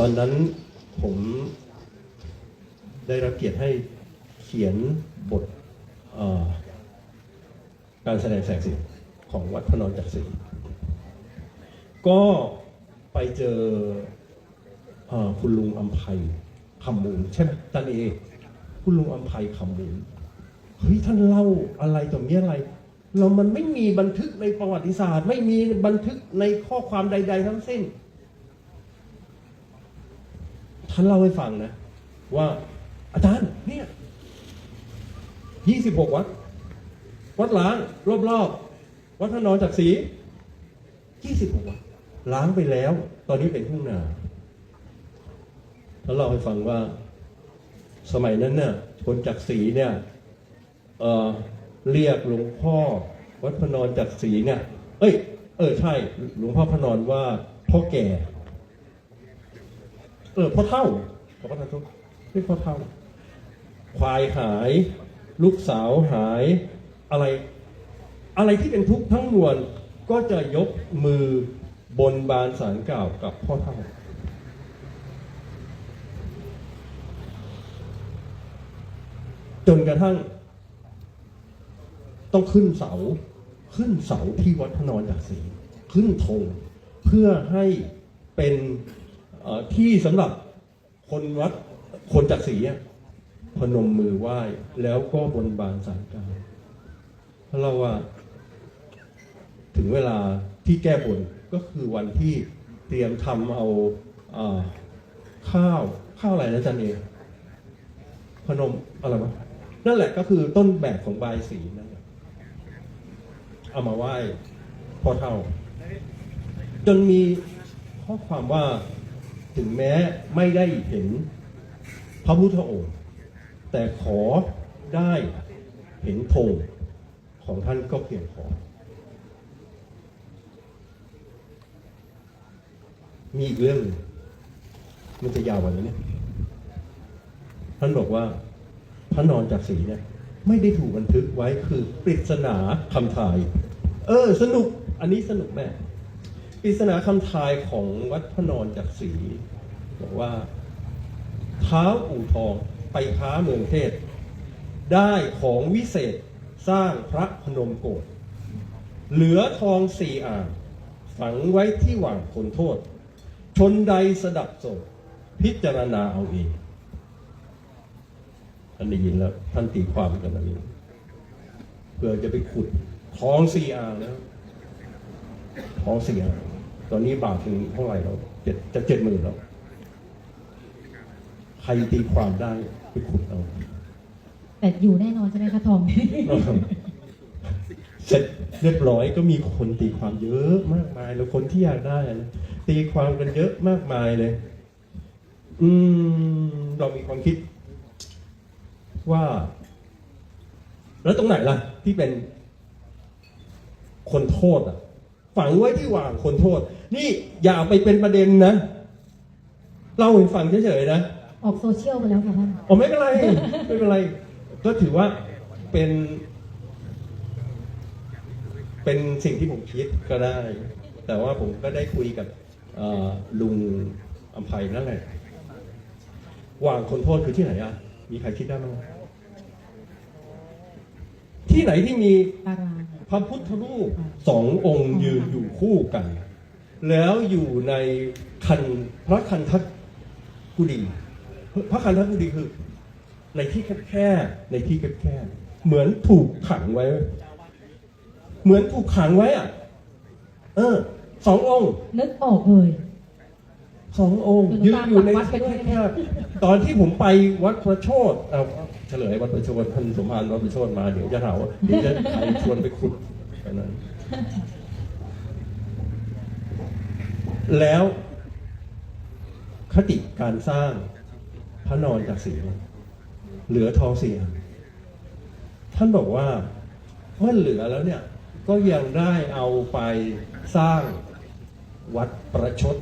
ตอนนั้นผมได้รับเกียรติให้เขียนบทการแสดงแสงสีของวัดพระนอนจักรีก็ไปเจออคุณลุงอัมภัยคำมูลใช่ไหมตันเอคุณลุงอัมภัยคำมูลเฮ้ยท่านเล่าอะไรต่อมีอะไร เรามันไม่มีบันทึกในประวัติศาสตร์ ไม่มีบันทึกในข้อความใด ๆ ทั้งสิ้น ท่านเล่าให้ฟังนะ ว่าอาจารย์เนี่ยยี่สิบหกวัด วัดล้างรอบๆวัดพระนอนจากสียี่สิบหกวัด ล้างไปแล้ว ตอนนี้เป็นทุ่งนาท่านเล่าให้ฟังว่า สมัยนั้นเนี่ยคนจากสีเนี่ยเออเรียกหลวงพ่อ วัดพระนอนจากสีเนี่ย เอ้ย เออใช่ หลวงพ่อพระนอนว่าพ่อแก่ เออพ่อเท่าขอพระทานโทษเรียกพ่อเท่า ควายหาย ลูกสาวหายอะไร อะไรที่เป็นทุกข์ทั้งมวลก็จะยกมือบนบานสารกล่าวกับพ่อเท่าจนกระทั่ง ต้องขึ้นเสา ขึ้นเสาที่วัดพระนอนจากศรีขึ้นธงเพื่อให้เป็นเอ่อ ที่สำหรับคนวัดคนจากศรีพนมมือไหว้แล้วก็บนบานสารกล่าวเพราะเราว่า ถึงเวลาที่แก้บนก็คือวันที่เตรียมทำเอาอข้าวข้าวอะไรนะจันเองพนมอะไรวะนั่นแหละก็คือต้นแบบของบายสีนั่นแหละเอามาไหว้พ่อเท่า จนมีข้อความว่า ถึงแม้ไม่ได้เห็นพระพุทธองค์ แต่ขอได้เห็นธงของท่านก็เพียงพอมีอีกเรื่องนึงมันจะยาวกว่านี้เนี่ยท่านบอกว่าพระนอนจากสีเนี่ยไม่ได้ถูกบันทึกไว้คือปริศนาคำทาย เออ สนุก อันนี้สนุกแม่ ปริศนาคำทายของวัดพระนอนจากสีบอกว่าเท้าอู่ทองไปค้าเมืองเทศ ได้ของวิเศษสร้างพระพนมโกศเหลือทองสี่อ่างฝังไว้ที่หว่างคนโทษ ชนใดสดับส่งพิจารณาเอาเองท่านได้ยินแล้ว ท่านตีความกันอันนี้เพื่อจะไปขุดทองสี่อ่างนะทองสี่อ่าง ตอนนี้บาทถึงเท่าไหร่แล้วเจ็ดจะเจ็ดหมื่นแล้วใครตีความได้ไปขุดเอาแต่อยู่แน่นอนใช่ไหมคะทอมเสร็จเรียบร้อยก็มีคนตีความเยอะมากมาย แล้วคนที่อยากได้นะตีความกันเยอะมากมายเลย อืม เรามีความคิด ว่า แล้วตรงไหนล่ะ ที่เป็นคนโทษอะ ฝังไว้ที่ว่างคนโทษ นี่อย่าเอาไปเป็นประเด็นนะเล่าให้ฟังเฉยๆนะออกโซเชียลไปแล้วค่ะท่านอ๋อไม่เป็นไรไม่เป็นไร ก็ถือว่าเป็น เป็นสิ่งที่ผมคิดก็ได้ แต่ว่าผมก็ได้คุยกับเอ่อลุงอัมภัยนั่นแหละวางคนโทษคือที่ไหนอะ มีใครคิดได้ไหมที่ไหนที่มีปาราง พระพุทธรูปสององค์ยืนอยู่คู่กัน แล้วอยู่ในคันพระคันทักกุฎีพระคันทักกุฎีคือ ในที่แคบๆในที่แคบๆเหมือนถูกขังไว้ เหมือนถูกขังไว้อะ เออสององค์นึกออกเลยสององค์คือยืนอยู่ในวัดไปที่ด้วยแคบๆตอนที่ผมไปวัดประโชด เอาเฉลยวัดประโชดท่านสมภารวัดประโชดมาเดี๋ยวจะหาว่าเดี๋ยวจะใครชวนไปขุดกันนั้น แล้วคติการสร้างพระนอนจากสีเหลือทองเสียท่านบอกว่าเมื่อเหลือแล้วเนี่ยก็ยังได้เอาไปสร้างวัดประชด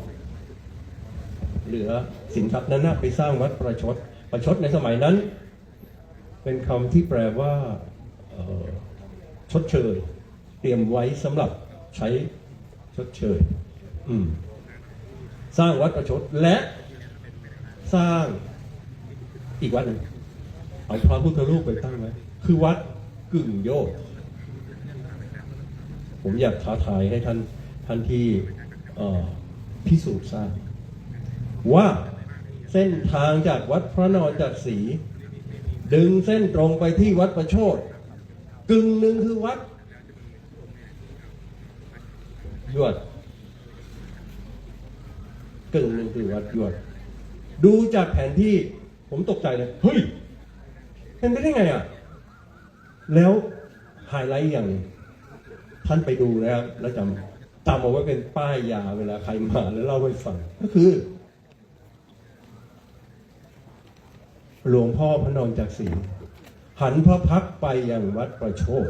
เหลือสินทรัพย์นั้นนะไปสร้างวัดประชด ประชดในสมัยนั้น เป็นคำที่แปลว่าชดเชย เตรียมไว้สำหรับใช้ชดเชยสร้างวัดประชดและสร้างอีกวัดหนึ่งเอาพระพุทธรูปไปตั้งไว้คือวัดกึ่งโยก ผมอยากท้าทายให้ท่านท่านที่พิสูจน์ทราบว่าเส้นทางจากวัดพระนอนจากศรี ดึงเส้นตรงไปที่วัดประโชดกึ่งหนึ่งคือวัดยวดกึ่งหนึ่งคือวัดยวด ดูจากแผนที่ผมตกใจเลยเฮ้ยเป็นไปได้ไงอะ แล้วไฮไลท์อย่างท่านไปดูแล้วแล้วจำจำเอาไว้เป็นป้ายยาเวลาใครมาแล้วเล่าให้ฟังก็คือ หลวงพ่อพระนอนจากศรีหันพระพักตร์ไปยังวัดประโชด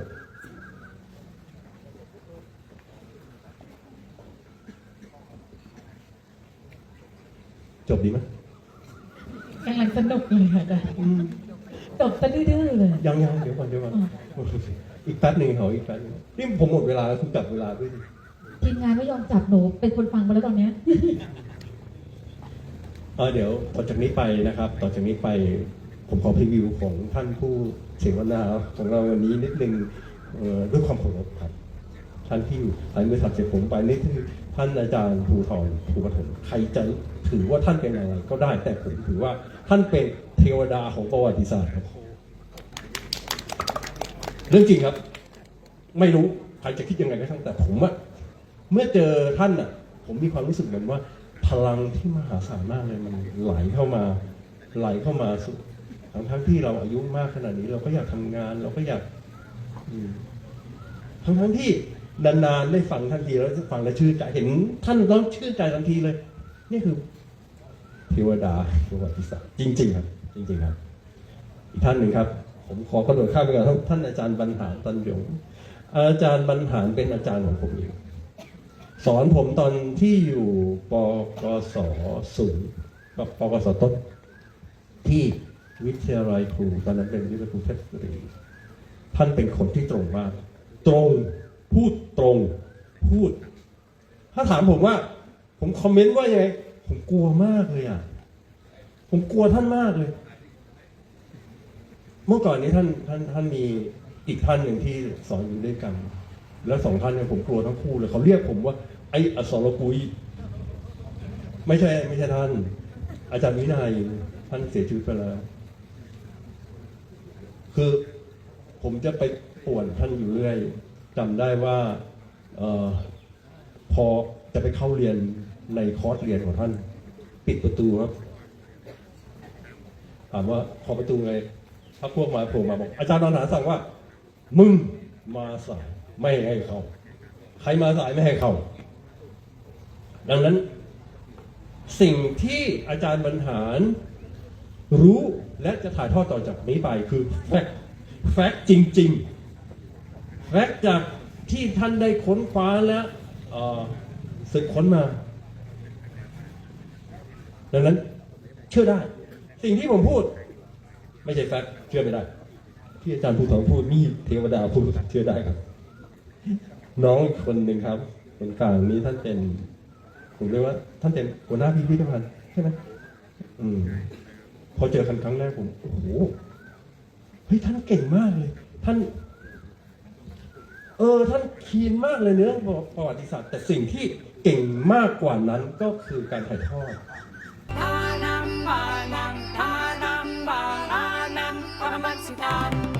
จบดีไหมกำลังสนุกเลยค่ะอาจารย์จบซะดื้อๆเลย ยังยังเดี๋ยวก่อนเดี๋ยวก่อนอีกแป๊บหนึ่งเหรออีกแป๊บหนึงนี่ผมหมดเวลาแล้วคุณจับเวลาด้วยดิ ทีมงานไม่ยอมจับหนูเป็นคนฟังมาแล้วตอนเนี้ย เออเดี๋ยวต่อจากนี้ไปนะครับ ต่อจากนี้ไปผมขอพรีวิวของท่านผู้เสวนาของเราวันนี้นิดนึงเอ่อด้วยความเคารพครับ ท่านที่อยู่หายมือถัดจากผมไปนี่คือท่านอาจารย์ภูทรภูปฐมใครจะถือว่าท่านเป็นอะไรก็ได้ แต่ผมถือว่าท่านเป็นเทวดาของประวัติศาสตร์ครับเรื่องจริงครับ ไม่รู้ใครจะคิดยังไงก็ช่างแต่ผมอะเมื่อเจอท่านอะผมมีความรู้สึกเหมือนว่า พลังที่มหาศาลมากเลยมันไหลเข้ามาไหลเข้ามาสู่ทั้งทั้งที่เราอายุมากขนาดนี้ เราก็อยากทำงาน เราก็อยากทั้งทั้งที่นานๆได้ฟังท่านทีแล้วฟังแล้วชื่นใจเห็น ท่านต้องชื่นใจทันทีเลย นี่คือเทวดาประวัติศาสตร์จริง ๆ ครับ จริง ๆ ครับ อีกท่านหนึ่งครับ ผมขอกระโดดข้ามไปก่อนท่านอาจารย์บรรหารตันหยงอาจารย์บรรหารเป็นอาจารย์ของผมเอง สอนผมตอนที่อยู่ปกสศูนย์กับปกสต้นที่วิทยาลัยครูตอนนั้นเป็นวิทยาลัยครูเพรบุรีท่านเป็นคนที่ตรงมาก ตรงพูดตรงพูด ถ้าถามผมว่า ผมคอมเมนต์ว่ายังไงผมกลัวมากเลยอะ ผมกลัวท่านมากเลย เมื่อก่อนนี้ท่านท่านท่านมีอีกท่านหนึ่งที่สอนอยู่ด้วยกัน แล้วสองท่านเนี่ยผมกลัวทั้งคู่เลยเขาเรียกผมว่า ไอ้อสรกุยไม่ใช่ไม่ใช่ท่าน อาจารย์วินัยท่านเสียชีวิตไปแล้ว คือผมจะไปป่วนท่านอยู่เรื่อยจำได้ว่าออพอจะไปเข้าเรียนในคอร์สเรียนของท่าน ปิดประตูครับ ถามว่าขอประตูไงพักพวกมาผล่มาบอก อาจารย์นอนหาสั่งว่า มึงมาสายไม่ให้เข้าใครมาสายไม่ให้เข้า ดังนั้นสิ่งที่อาจารย์บรรหารรู้และจะถ่ายทอดต่อจากนี้ไปคือแฟกต์แฟกต์จริง ๆ แฟกต์จากที่ท่านได้ค้นคว้าและศึกค้นมา ดังนั้นเชื่อได้ สิ่งที่ผมพูด ไม่ใช่แฟกต์เชื่อไม่ได้ ที่อาจารย์ภูสองพูดนี่เทวดาพูดเชื่อได้ครับ น้องคนหนึ่งครับคนกลางนี้ท่านเป็น ผมเลยว่าท่านเป็นหัวหน้าพี่พิธภัณฑ์ใช่ไหมอืมพอเจอกันครั้งแรกผมโอ้โหเฮ้ยท่านเก่งมากเลย ท่าน เออ ท่านคีนมากเลยเนื้อประวัติศาสตร์ แต่สิ่งที่เก่งมากกว่านั้นก็คือการถ่ายทอดานังานังานังานังมสสิ